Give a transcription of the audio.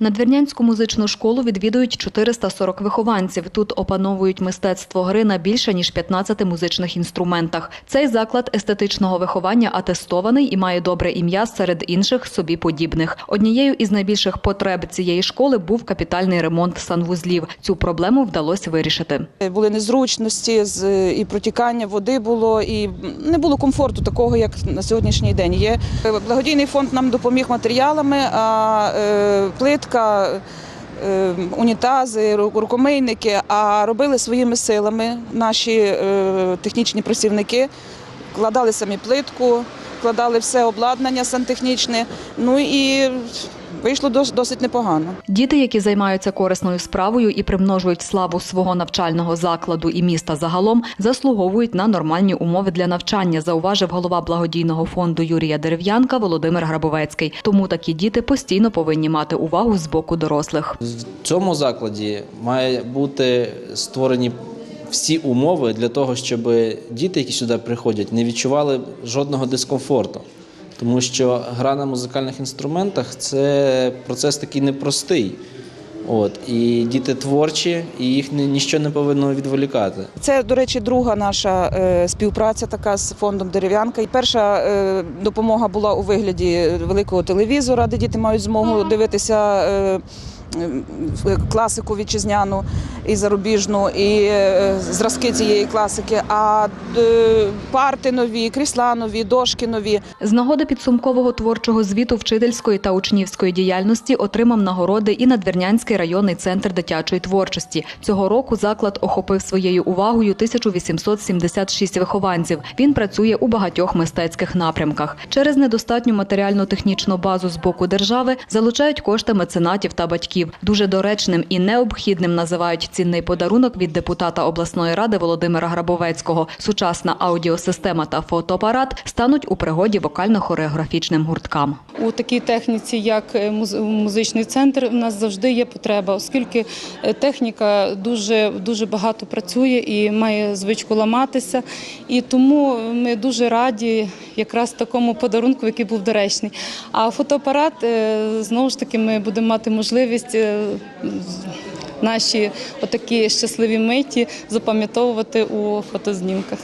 Надвірнянську музичну школу відвідують 440 вихованців. Тут опановують мистецтво гри на більше ніж 15 музичних інструментах. Цей заклад естетичного виховання атестований і має добре ім'я серед інших собі подібних. Однією із найбільших потреб цієї школи був капітальний ремонт санвузлів. Цю проблему вдалося вирішити. Були незручності, і протікання води було, і не було комфорту такого, як на сьогоднішній день є. Благодійний фонд нам допоміг матеріалами, а е, плитка, е, унітази, ру- рукомийники, а робили своїми силами наші е, технічні працівники, кладали самі плитку, кладали все обладнання сантехнічне. Ну і вийшло дос- досить непогано. Діти, які займаються корисною справою і примножують славу свого навчального закладу і міста загалом, заслуговують на нормальні умови для навчання, зауважив голова благодійного фонду Юрія Дерев'янка Володимир Грабовецький. Тому такі діти постійно повинні мати увагу з боку дорослих. В цьому закладі має бути створені всі умови для того, щоб діти, які сюди приходять, не відчували жодного дискомфорту. Тому що гра на музикальних інструментах це процес такий непростий. От, і діти творчі, і їх ні- ніщо не повинно відволікати. Це, до речі, друга наша е, співпраця така з фондом Дерев'янка. І перша е, допомога була у вигляді великого телевізора, де діти мають змогу дивитися. е, Класику вітчизняну і зарубіжну, і е, зразки цієї класики. А е, парти нові, крісла нові, дошки нові. З нагоди підсумкового творчого звіту вчительської та учнівської діяльності отримав нагороди і Надвірнянський районний центр дитячої творчості. Цього року заклад охопив своєю увагою 1876 вихованців. Він працює у багатьох мистецьких напрямках. Через недостатню матеріально-технічну базу з боку держави залучають кошти меценатів та батьків. Дуже доречним і необхідним називають цінний подарунок від депутата обласної ради Володимира Грабовецького. Сучасна аудіосистема та фотоапарат стануть у пригоді вокально-хореографічним гурткам. У такій техніці, як е, музичний центр, у нас завжди є потреба, оскільки е, техніка дуже дуже багато працює і має звичку ламатися. І тому ми дуже раді якраз такому подарунку, який був доречний. А фотоапарат е, знову ж таки ми будемо мати можливість. е, Наші отакі щасливі миті запам'ятовувати у фотознімках.